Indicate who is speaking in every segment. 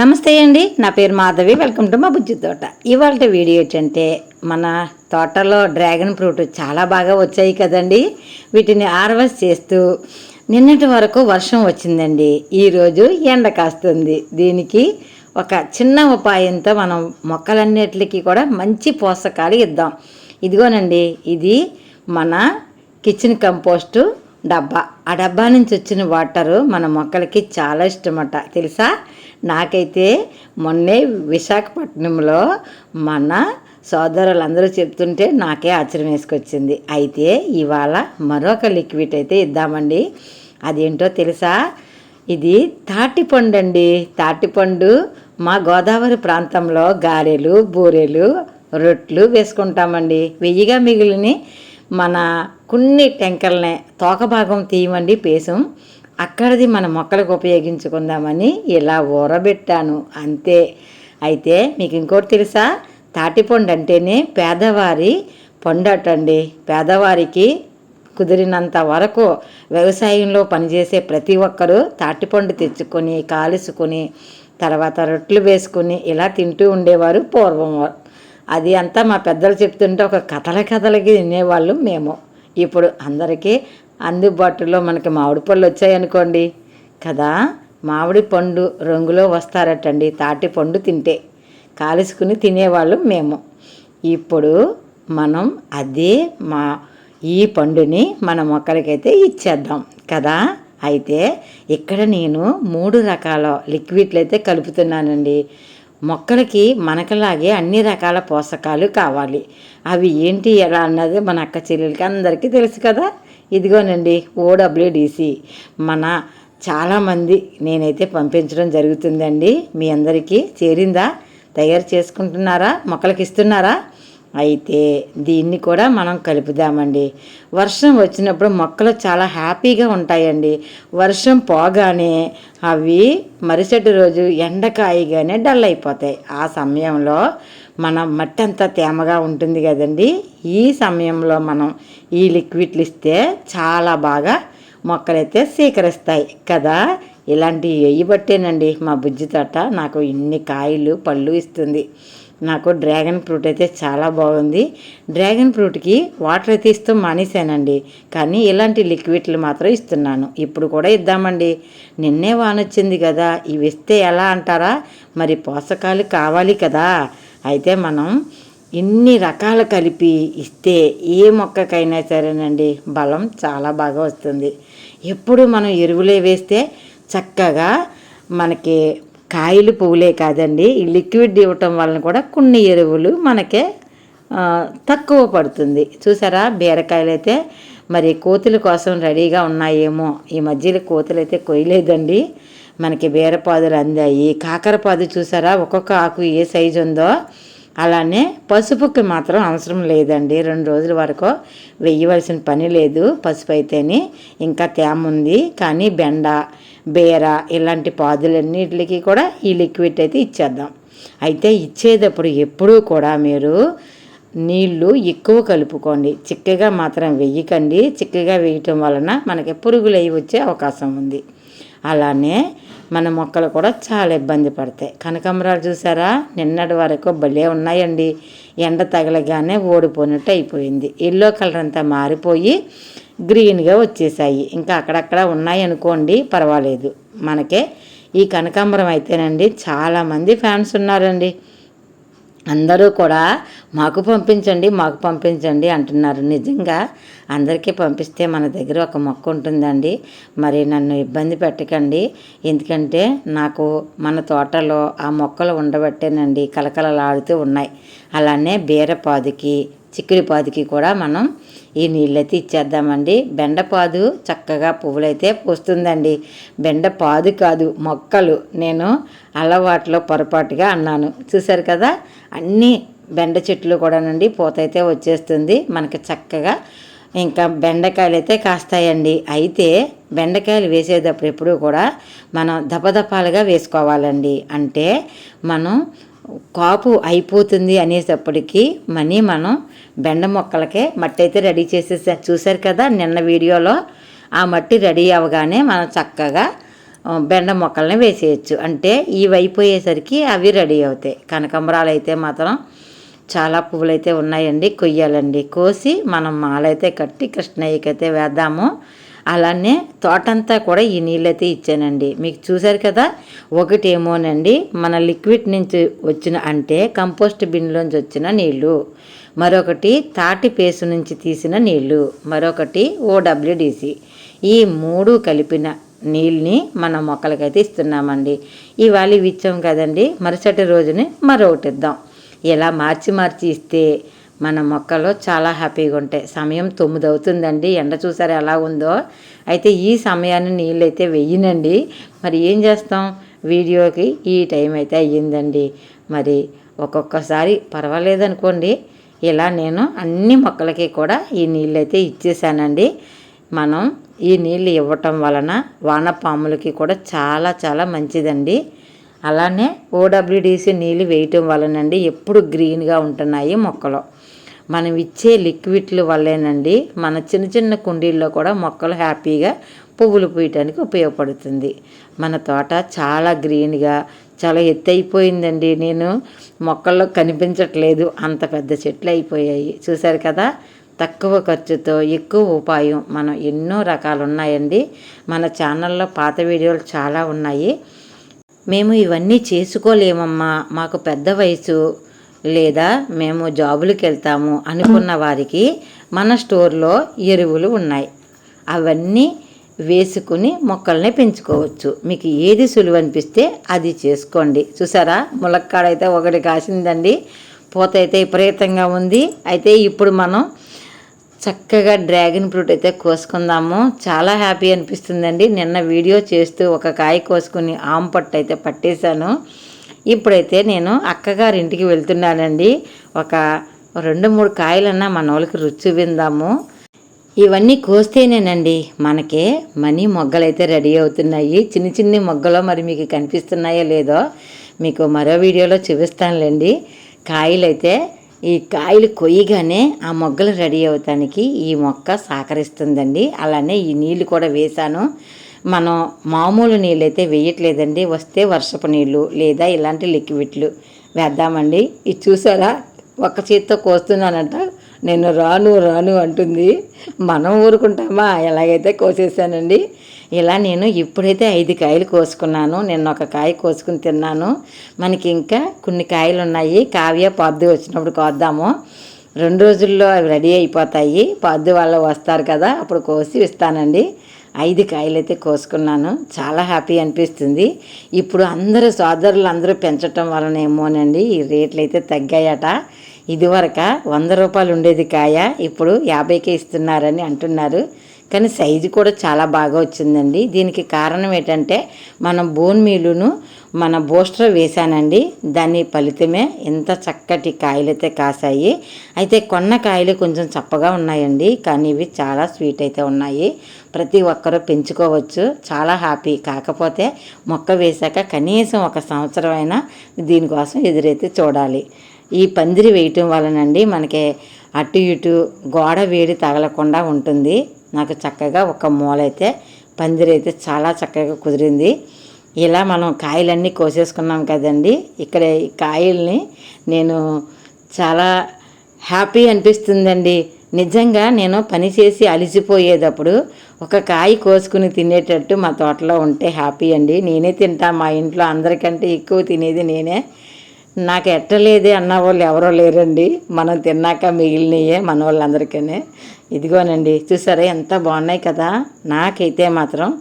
Speaker 1: నమస్తే అండి నా పేరు మాధవి వెల్కమ్ టు మా బుజ్జి తోట. ఇవాళ వీడియో ఏంటంటే మన తోటలో డ్రాగన్ ఫ్రూట్ చాలా బాగా వచ్చాయి కదండి. వీటిని హార్వెస్ట్ చేస్తూ నిన్నటి వరకు వర్షం వచ్చిందండి. ఈరోజు ఎండ కాస్తుంది. దీనికి ఒక చిన్న ఉపాయంతో మనం మొక్కలన్నిటికీ కూడా మంచి పోషకాలు ఇద్దాం. ఇదిగోనండి ఇది మన కిచెన్ కంపోస్టు డబ్బా. ఆ డబ్బా నుంచి వచ్చిన వాటరు మన మొక్కలకి చాలా ఇష్టమట. తెలుసా? నాకైతే మొన్నే విశాఖపట్నంలో మన సోదరులందరూ చెప్తుంటే నాకే ఆశ్చర్యం వేసుకొచ్చింది. అయితే ఇవాళ మరొక లిక్విడ్ అయితే ఇద్దామండి. అదేంటో తెలుసా? ఇది తాటిపండు అండి తాటిపండు మా గోదావరి ప్రాంతంలో గారెలు బూరెలు రొట్లు వేసుకుంటామండి. వెయ్యిగా మిగిలిన మన కొన్ని టెంకల్ని తోక భాగం తీయమండి పేసం. అక్కడిది మన మొక్కలకు ఉపయోగించుకుందామని ఇలా ఊరబెట్టాను. అంతే. అయితే మీకు ఇంకోటి తెలుసా? తాటిపండు అంటేనే పేదవారి పండు పేదవారికి కుదిరినంత వరకు వ్యవసాయంలో పనిచేసే ప్రతి ఒక్కరూ తాటిపండు తెచ్చుకొని కాలుసుకొని తర్వాత రొట్టెలు వేసుకుని ఇలా తింటూ ఉండేవారు పూర్వం. అది అంతా మా పెద్దలు చెప్తుంటే ఒక కథల కథలకి తినేవాళ్ళు మేము. ఇప్పుడు అందరికీ అందుబాటులో మనకి మామిడి పళ్ళు వచ్చాయనుకోండి. కదా? మామిడి పండు రంగులో వస్తారటండి. తాటి పండు తింటే. కాలుసుకుని తినేవాళ్ళు మేము. ఇప్పుడు మనం అదే మా ఈ పండుని మన మొక్కలకైతే ఇచ్చేద్దాం. కదా? అయితే ఇక్కడ నేను మూడు రకాల లిక్విడ్లు అయితే కలుపుతున్నానండి. మొక్కలకి మనకలాగే అన్ని రకాల పోషకాలు కావాలి. అవి ఏంటి ఎలా అన్నది మన అక్క చెల్లెలకి అందరికీ తెలుసు కదా. ఇదిగోనండి ఓడబ్ల్యూడిసి. మన చాలామంది నేనైతే పంపించడం జరుగుతుందండి. మీ అందరికీ చేరిందా? తయారు చేసుకుంటున్నారా? మొక్కలకి ఇస్తున్నారా? అయితే దీన్ని కూడా మనం కలుపుదామండి. వర్షం వచ్చినప్పుడు మొక్కలు చాలా హ్యాపీగా ఉంటాయండి. వర్షం పోగానే అవి మరుసటి రోజు ఎండకాయగానే డల్ అయిపోతాయి. ఆ సమయంలో మన మట్టి అంతా తేమగా ఉంటుంది కదండి. ఈ సమయంలో మనం ఈ లిక్విడ్లు ఇస్తే చాలా బాగా మొక్కలైతే స్వీకరిస్తాయి కదా. ఇలాంటి వేయబట్టేనండి మా బుజ్జి తోట నాకు ఇన్ని కాయలు పళ్ళు ఇస్తుంది. నాకు డ్రాగన్ ఫ్రూట్ అయితే చాలా బాగుంది. డ్రాగన్ ఫ్రూట్కి వాటర్ అయితే ఇస్తూ మానేశానండి. కానీ ఇలాంటి లిక్విడ్లు మాత్రం ఇస్తున్నాను. ఇప్పుడు కూడా ఇద్దామండి. నిన్నే వానొచ్చింది కదా ఇవి ఇస్తే ఎలా అంటారా? మరి పోషకాలు కావాలి కదా. అయితే మనం ఇన్ని రకాలు కలిపి ఇస్తే ఏ మొక్కకైనా సరేనండి బలం చాలా బాగా వస్తుంది. ఎప్పుడు మనం ఎరువులే వేస్తే చక్కగా మనకి కాయలు పువ్వులే కాదండి. ఈ లిక్విడ్ ఇవ్వటం వలన కూడా కొన్ని ఎరువులు మనకే తక్కువ పడుతుంది. చూసారా? బీరకాయలు అయితే మరి కోతుల కోసం రెడీగా ఉన్నాయేమో. ఈ మధ్యలో కోతులు అయితే కొయ్యలేదండి. మనకి బీరపాదులు అందాయి. కాకరపాదు చూసారా? ఒక్కొక్క ఆకు ఏ సైజు ఉందో? అలానే పసుపుకి మాత్రం అవసరం లేదండి. రెండు రోజుల వరకు వేయవలసిన పని లేదు పసుపు అయితేనే ఇంకా తేమ ఉంది. కానీ బెండ బేర ఇలాంటి పాదులన్నిటికి కూడా ఈ లిక్విడ్ అయితే ఇచ్చేద్దాం. అయితే ఇచ్చేటప్పుడు ఎప్పుడూ కూడా మీరు నీళ్ళు ఎక్కువ కలుపుకోండి. చిక్కగా మాత్రం వెయ్యకండి చిక్కగా వేయటం వలన మనకి పురుగులు అవి వచ్చే అవకాశం ఉంది. అలానే మన మొక్కలు కూడా చాలా ఇబ్బంది పడతాయి. కనకాంబరాలు చూసారా? నిన్నటి వరకు భలే ఉన్నాయండి. ఎండ తగలగానే ఓడిపోయినట్టు అయిపోయింది. ఎల్లో కలర్ అంతా మారిపోయి గ్రీన్గా వచ్చేసాయి. ఇంకా అక్కడక్కడ ఉన్నాయి అనుకోండి పర్వాలేదు. మనకే ఈ కనకాంబరం అయితేనండి చాలామంది ఫ్యాన్స్ ఉన్నారండి. అందరూ కూడా మాకు పంపించండి మాకు పంపించండి అంటున్నారు. నిజంగా అందరికీ పంపిస్తే మన దగ్గర ఒక మొక్క ఉంటుందండి. మరి నన్ను ఇబ్బంది పెట్టకండి. ఎందుకంటే నాకు మన తోటలో ఆ మొక్కలు ఉండబట్టేనండి కలకలలాడుతూ ఉన్నాయి. అలానే బీరపాదుకి చిక్కుడిపాదుకి కూడా మనం ఈ నీళ్ళైతే ఇచ్చేద్దామండి. బెండపాదు చక్కగా పువ్వులైతే పూస్తుందండి. బెండపాదు కాదు మొక్కలు. నేను అలవాట్లో పొరపాటుగా అన్నాను. చూశారు కదా అన్నీ బెండ చెట్లు కూడానండి అయితే వచ్చేస్తుంది. మనకి చక్కగా ఇంకా బెండకాయలు అయితే కాస్తాయండి. అయితే బెండకాయలు వేసేటప్పుడు ఎప్పుడు కూడా మనం దపదపాలుగా వేసుకోవాలండి. అంటే మనం కాపు అయిపోతుంది అనేటప్పటికీ మనీ మనం బెండ మొక్కలకే మట్టి అయితే రెడీ చేసేసా చూశారు కదా నిన్న వీడియోలో. ఆ మట్టి రెడీ అవ్వగానే మనం చక్కగా బెండ మొక్కల్ని వేసేయచ్చు. అంటే ఇవి అయిపోయేసరికి అవి రెడీ అవుతాయి. కనకంబరాలు అయితే మాత్రం చాలా పువ్వులు అయితే ఉన్నాయండి కొయ్యాలండి. కోసి మనం మాలైతే కట్టి కృష్ణయ్యకి అయితే వేద్దాము. అలానే తోటంతా కూడా ఈ నీళ్ళైతే ఇచ్చానండి. మీకు చూశారు కదా ఒకటేమోనండి మన లిక్విడ్ నుంచి వచ్చిన అంటే కంపోస్ట్ బిన్లోంచి వచ్చిన నీళ్ళు మరొకటి తాటి పేసు నుంచి తీసిన నీళ్ళు మరొకటి ఓడబ్ల్యూడిసి. ఈ మూడు కలిపిన నీళ్ళని మన మొక్కలకైతే ఇస్తున్నామండి. ఇవాళ ఇవి ఇచ్చాం కదండి మరుసటి రోజుని మరొకటి ఇద్దాం. ఇలా మార్చి మార్చి ఇస్తే మన మొక్కలు చాలా హ్యాపీగా ఉంటాయి. సమయం తొమ్మిది అవుతుందండి ఎండ చూసారు ఎలా ఉందో? అయితే ఈ సమయాన్ని నీళ్ళు అయితే వెయ్యనండి. మరి ఏం చేస్తాం? వీడియోకి ఈ టైం అయితే అయ్యిందండి. మరి ఒక్కొక్కసారి పర్వాలేదు అనుకోండి ఇలా నేను అన్ని మొక్కలకి కూడా ఈ నీళ్ళు అయితే ఇచ్చేసానండి. మనం ఈ నీళ్ళు ఇవ్వటం వలన వానపాములకి కూడా చాలా చాలా మంచిదండి. అలానే ఓడబ్ల్యూడిసి నీళ్ళు వేయటం వలనండి ఎప్పుడు గ్రీన్గా ఉంటున్నాయి మొక్కలు. మనం ఇచ్చే లిక్విడ్ల వల్లేనండి మన చిన్న చిన్న కుండీల్లో కూడా మొక్కలు హ్యాపీగా పువ్వులు పూయటానికి ఉపయోగపడుతుంది. మన తోట చాలా గ్రీన్గా చాలా ఎత్తు అయిపోయిందండి నేను మొక్కల్లో కనిపించట్లేదు. అంత పెద్ద చెట్లు అయిపోయాయి. చూశారు కదా? తక్కువ ఖర్చుతో ఎక్కువ ఉపాయం. మనం ఎన్నో రకాలు ఉన్నాయండి మన ఛానల్లో పాత వీడియోలు చాలా ఉన్నాయి. మేము ఇవన్నీ చేసుకోలేమమ్మా. మాకు పెద్ద వయసు. లేదా మేము జాబులకు వెళ్తాము అనుకున్న వారికి మన స్టోర్లో ఎరువులు ఉన్నాయి. అవన్నీ వేసుకుని మొక్కల్ని పెంచుకోవచ్చు. మీకు ఏది సులువు అనిపిస్తే అది చేసుకోండి. చూసారా? ములక్కాడైతే ఒకటి కాసిందండి. పూత అయితే విపరీతంగా ఉంది. అయితే ఇప్పుడు మనం చక్కగా డ్రాగన్ ఫ్రూట్ అయితే కోసుకుందాము. చాలా హ్యాపీ అనిపిస్తుందండి. నిన్న వీడియో చేస్తూ ఒక కాయ కోసుకుని ఆమ్ పట్టు అయితే పట్టేశాను. ఇప్పుడైతే నేను అక్కగారి ఇంటికి వెళ్తున్నానండి. ఒక రెండు మూడు కాయలన్నా మన వాళ్ళకి రుచి విందాము. ఇవన్నీ కోస్తేనేనండి. మనకే మనీ మొగ్గలైతే రెడీ అవుతున్నాయి. చిన్న చిన్ని మొగ్గలు మరి మీకు కనిపిస్తున్నాయో లేదో మీకు మరో వీడియోలో చూపిస్తానులేండి. కాయలైతే ఈ కాయలు కొయ్యగానే ఆ మొగ్గలు రెడీ అవుతానికి ఈ మొక్క సహకరిస్తుందండి. అలానే ఈ నీళ్ళు కూడా వేశాను. మనం మామూలు నీళ్ళు అయితే వేయట్లేదండి. వస్తే వర్షపు నీళ్ళు లేదా ఇలాంటి లిక్విడ్లు వేద్దామండి. ఇది చూసారా? ఒక్క చేత్తో కోస్తున్నానంట. నేను రాను రాను అంటుంది. మనం ఊరుకుంటామా? ఎలాగైతే కోసేసానండి. ఇలా నేను ఇప్పుడైతే ఐదు కాయలు కోసుకున్నాను. నిన్న ఒక కాయ కోసుకుని తిన్నాను. మనకి ఇంకా కొన్ని కాయలు ఉన్నాయి. కావ్య పద్దు వచ్చినప్పుడు కోద్దాము. రెండు రోజుల్లో అవి రెడీ అయిపోతాయి. పద్దు వాళ్ళు వస్తారు కదా అప్పుడు కోసి ఇస్తానండి. ఐదు కాయలు అయితే కోసుకున్నాను. చాలా హ్యాపీ అనిపిస్తుంది. ఇప్పుడు అందరూ సోదరులు అందరూ పెంచటం వలన ఏమోనండి ఈ రేట్లు అయితే తగ్గాయట. ఇదివరక వంద రూపాయలు ఉండేది కాయ ఇప్పుడు యాభైకే ఇస్తున్నారని అంటున్నారు. కానీ సైజు కూడా చాలా బాగా వచ్చిందండి. దీనికి కారణం ఏంటంటే మనం బోన్ మీలును మన బూస్టర్ వేశానండి. దాని ఫలితమే ఇంత చక్కటి కాయలైతే కాసాయి అయితే కొన్న కాయలు కొంచెం చప్పగా ఉన్నాయండి. కానీ ఇవి చాలా స్వీట్ అయితే ఉన్నాయి. ప్రతి ఒక్కరూ పెంచుకోవచ్చు. చాలా హ్యాపీ. కాకపోతే మొక్క వేశాక కనీసం ఒక సంవత్సరం అయినా దీనికోసం ఎదురైతే చూడాలి. ఈ పందిరి వేయటం వలనండి మనకి అటు ఇటు గోడ వేడి తగలకుండా ఉంటుంది. నాకు చక్కగా ఒక మూల అయితే పందిరి అయితే చాలా చక్కగా కుదిరింది. ఇలా మనం కాయలన్నీ కోసేసుకున్నాం కదండి. ఇక్కడ ఈ కాయల్ని నేను చాలా హ్యాపీ అనిపిస్తుందండి. నిజంగా నేను పని చేసి అలిసిపోయేటప్పుడు ఒక కాయ కోసుకుని తినేటట్టు మా తోటలో ఉంటే హ్యాపీ అండి. నేనే తింటా మా ఇంట్లో అందరికంటే ఎక్కువ తినేది నేనే. నాకు ఎట్టలేదే అన్న వాళ్ళు ఎవరో లేరండి. మనం తిన్నాక మిగిలినయే మన వాళ్ళందరికీ ఇదిగోనండి చూసారా ఎంత బాగున్నాయి కదా? నాకైతే మాత్రం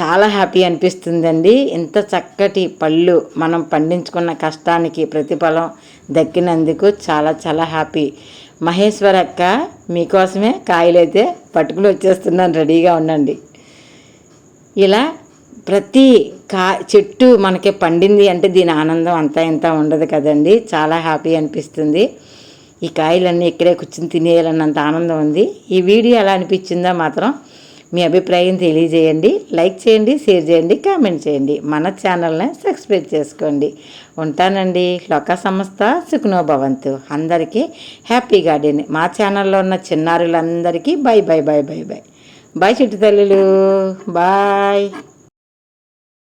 Speaker 1: చాలా హ్యాపీ అనిపిస్తుందండి. ఇంత చక్కటి పళ్ళు మనం పండించుకున్న కష్టానికి ప్రతిఫలం దక్కినందుకు చాలా చాలా హ్యాపీ. మహేశ్వర్ అక్క మీకోసమే కాయలైతే పట్టుకుని వచ్చేస్తున్నాను రెడీగా ఉండండి. ఇలా ప్రతి కా చెట్టు మనకి పండింది అంటే దీని ఆనందం అంతా ఇంత ఉండదు కదండి. చాలా హ్యాపీ అనిపిస్తుంది. ఈ కాయలన్నీ ఇక్కడే కూర్చుని తినేయాలన్నంత ఆనందం ఉంది. ఈ వీడియో ఎలా అనిపించిందో మాత్రం మీ అభిప్రాయం తెలియజేయండి. లైక్ చేయండి షేర్ చేయండి కామెంట్ చేయండి. మన ఛానల్ని సబ్స్క్రైబ్ చేసుకోండి. ఉంటానండి. లోక సంస్థ సుఖనో భవంతు అందరికీ హ్యాపీ గార్డెన్. మా ఛానల్లో ఉన్న చిన్నారులందరికీ bye bye bye bye bye bye చిట్టు తల్లులు. బాయ్.